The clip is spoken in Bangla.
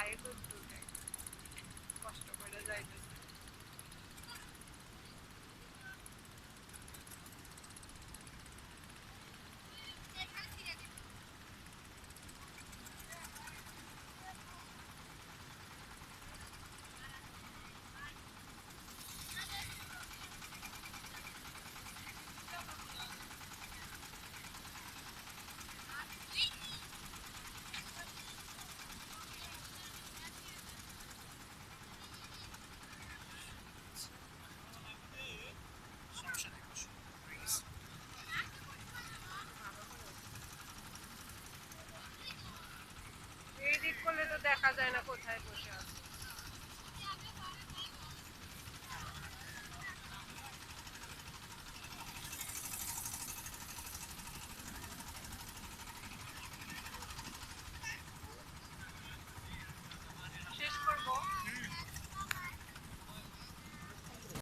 এই তো দূরে কষ্ট করে যাইতেছে। থাকা যায় না কোথায় বসে আছে?